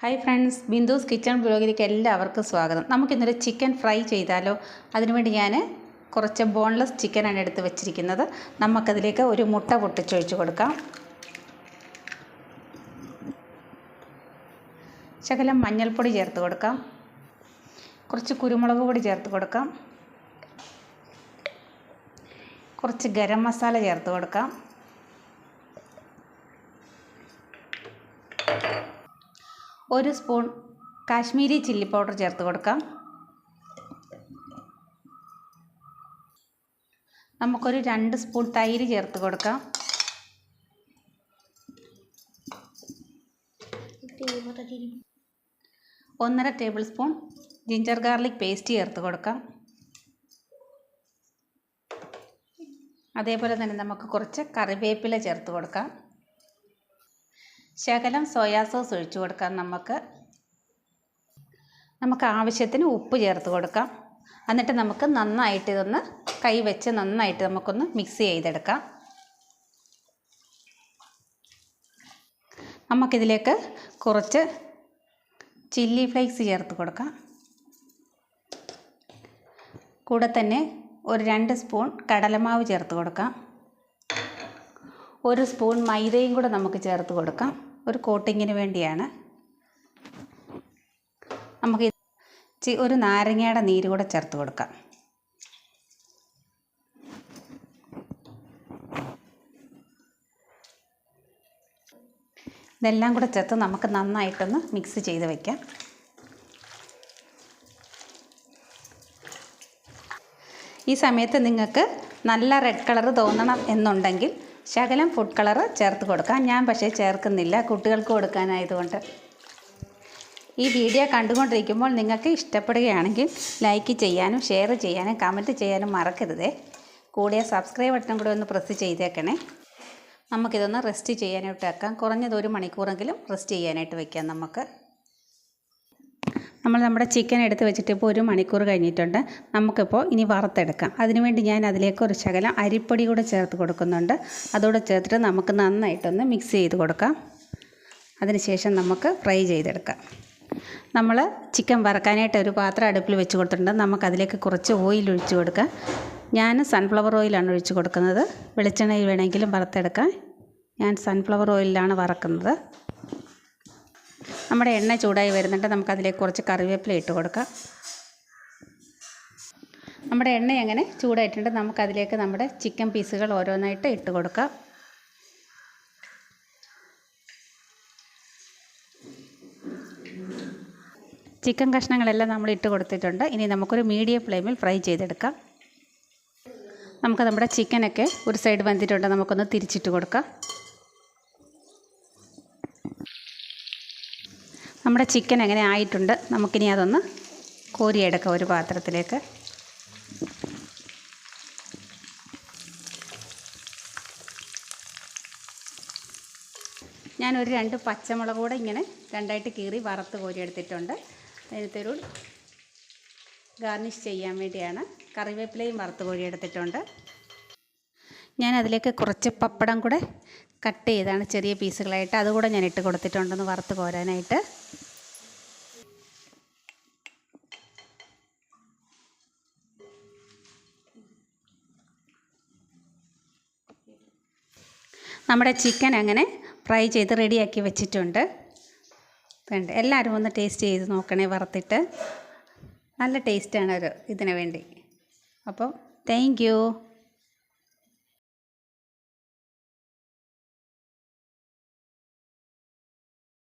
Hi friends Bindu's kitchen ബ്ലോഗിലേക്ക് എല്ലാവർക്കും സ്വാഗതം. നമുക്കിന്നൊരു ചിക്കൻ ഫ്രൈ ചെയ്താലോ? അതിനുവേണ്ടി ഞാൻ കുറച്ച് ബോൺലെസ് ചിക്കനാണ് എടുത്ത് വെച്ചിരിക്കുന്നത്. നമുക്കതിലേക്ക് ഒരു മുട്ട പൊട്ടിച്ചൊഴിച്ച് കൊടുക്കാം. ശകലം മഞ്ഞൾപ്പൊടി ചേർത്ത് കൊടുക്കാം. കുറച്ച് കുരുമുളക് പൊടി ചേർത്ത് കൊടുക്കാം. കുറച്ച് ഗരം മസാല ചേർത്ത് കൊടുക്കാം. ഒരു സ്പൂൺ കാശ്മീരി ചില്ലി പൗഡർ ചേർത്ത് കൊടുക്കാം. നമുക്കൊരു രണ്ട് സ്പൂൺ തൈര് ചേർത്ത് കൊടുക്കാം. ഒന്നര tablespoon ginger garlic paste ചേർത്ത് കൊടുക്കാം. അതേപോലെ തന്നെ നമുക്ക് കുറച്ച് കറിവേപ്പില ചേർത്ത് കൊടുക്കാം. ശകലം സോയാ സോസ് ഒഴിച്ചു കൊടുക്കാം നമുക്ക്. നമുക്ക് ആവശ്യത്തിന് ഉപ്പ് ചേർത്ത് കൊടുക്കാം. എന്നിട്ട് നമുക്ക് നന്നായിട്ട് ഇതൊന്ന് കൈ വെച്ച് നന്നായിട്ട് നമുക്കൊന്ന് മിക്സ് ചെയ്തെടുക്കാം. നമുക്കിതിലേക്ക് കുറച്ച് ചില്ലി ഫ്ലേക്സ് ചേർത്ത് കൊടുക്കാം. കൂടെ തന്നെ ഒരു രണ്ട് സ്പൂൺ കടലമാവ് ചേർത്ത് കൊടുക്കാം. ഒരു സ്പൂൺ മൈദയും കൂടെ നമുക്ക് ചേർത്ത് കൊടുക്കാം. ഒരു കോട്ടിങ്ങിന് വേണ്ടിയാണ്. നമുക്ക് ഒരു നാരങ്ങയുടെ നീര് കൂടെ ചേർത്ത് കൊടുക്കാം. ഇതെല്ലാം കൂടെ ചേർത്ത് നമുക്ക് നന്നായിട്ടൊന്ന് മിക്സ് ചെയ്ത് വയ്ക്കാം ഈ സമയത്ത് നിങ്ങൾക്ക് നല്ല റെഡ് കളർ തോന്നണം എന്നുണ്ടെങ്കിൽ ശകലം ഫുഡ് കളർ ചേർത്ത് കൊടുക്കാം. ഞാൻ പക്ഷേ ചേർക്കുന്നില്ല. കുട്ടികൾക്ക് കൊടുക്കാനായതുകൊണ്ട്. ഈ വീഡിയോ കണ്ടുകൊണ്ടിരിക്കുമ്പോൾ നിങ്ങൾക്ക് ഇഷ്ടപ്പെടുകയാണെങ്കിൽ ലൈക്ക് ചെയ്യാനും ഷെയർ ചെയ്യാനും കമന്റ് ചെയ്യാനും മറക്കരുതേ. കൂടെ സബ്സ്ക്രൈബ് ബട്ടൺ കൂടെ ഒന്ന് പ്രസ് ചെയ്തേക്കണേ. നമുക്കിതൊന്ന് റെസ്റ്റ് ചെയ്യാനായിട്ട് വെക്കാം. കുറഞ്ഞത് ഒരു മണിക്കൂറെങ്കിലും റെസ്റ്റ് ചെയ്യാനായിട്ട് വെക്കാം നമുക്ക്. നമ്മൾ നമ്മുടെ ചിക്കൻ എടുത്ത് വെച്ചിട്ട് ഇപ്പോൾ ഒരു മണിക്കൂർ കഴിഞ്ഞിട്ടുണ്ട്. നമുക്കിപ്പോൾ ഇനി വറുത്തെടുക്കാം. അതിനുവേണ്ടി ഞാൻ അതിലേക്ക് ഒരു ശകലം അരിപ്പൊടി കൂടെ ചേർത്ത് കൊടുക്കുന്നുണ്ട്. അതോടെ ചേർത്തിട്ട് നമുക്ക് നന്നായിട്ടൊന്ന് മിക്സ് ചെയ്ത് കൊടുക്കാം. അതിനുശേഷം നമുക്ക് ഫ്രൈ ചെയ്തെടുക്കാം. നമ്മൾ ചിക്കൻ വറക്കാനായിട്ട് ഒരു പാത്രം അടുപ്പിൽ വെച്ച് കൊടുത്തിട്ടുണ്ട്. നമുക്കതിലേക്ക് കുറച്ച് ഓയിൽ ഒഴിച്ച് കൊടുക്കാം. ഞാൻ സൺഫ്ലവർ ഓയിലാണ് ഒഴിച്ച് കൊടുക്കുന്നത്. വെളിച്ചെണ്ണയിൽ വേണമെങ്കിലും വറുത്തെടുക്കാം. ഞാൻ സൺഫ്ലവർ ഓയിലാണ് വറക്കുന്നത്. നമ്മുടെ എണ്ണ ചൂടായി വരുന്നുണ്ട്. നമുക്കതിലേക്ക് കുറച്ച് കറിവേപ്പില ഇട്ട് കൊടുക്കാം. നമ്മുടെ എണ്ണ അങ്ങനെ ചൂടായിട്ടുണ്ട് നമുക്കതിലേക്ക് നമ്മുടെ ചിക്കൻ പീസുകൾ ഓരോന്നായിട്ട് ഇട്ട് കൊടുക്കാം. ചിക്കൻ കഷ്ണങ്ങളെല്ലാം നമ്മൾ ഇട്ട് കൊടുത്തിട്ടുണ്ട്. ഇനി നമുക്കൊരു മീഡിയം ഫ്ലെയിമിൽ ഫ്രൈ ചെയ്തെടുക്കാം. നമുക്ക് നമ്മുടെ ചിക്കനൊക്കെ ഒരു സൈഡ് വന്നിട്ടുണ്ട്. നമുക്കൊന്ന് തിരിച്ചിട്ട് കൊടുക്കാം. നമ്മുടെ ചിക്കൻ എങ്ങനെ ആയിട്ടുണ്ട്? നമുക്കിനി അതൊന്ന് കോരിയെടുക്കാം ഒരു പാത്രത്തിലേക്ക്. ഞാനൊരു രണ്ട് പച്ചമുളക് കൂടെ ഇങ്ങനെ രണ്ടായിട്ട് കീറി വറുത്ത് കോരിയെടുത്തിട്ടുണ്ട്. അതിനകത്തൊരു ഗാർണിഷ് ചെയ്യാൻ വേണ്ടിയാണ്. കറിവേപ്പിലയും വറുത്ത് കോരിയെടുത്തിട്ടുണ്ട്. ഞാൻ അതിലേക്ക് കുറച്ച് പപ്പടം കൂടെ കട്ട് ചെയ്താണ് ചെറിയ പീസുകളായിട്ട്. അതുകൂടെ ഞാൻ ഇട്ട് കൊടുത്തിട്ടുണ്ടെന്ന് വറുത്ത് കോരാനായിട്ട് നമ്മുടെ ചിക്കൻ അങ്ങനെ ഫ്രൈ ചെയ്ത് റെഡിയാക്കി വെച്ചിട്ടുണ്ട്. വേണ്ട? എല്ലാവരും ഒന്ന് ടേസ്റ്റ് ചെയ്ത് നോക്കണേ വറുത്തിട്ട്. നല്ല ടേസ്റ്റാണ് ഒരു ഇതിന് വേണ്ടി. അപ്പോൾ താങ്ക്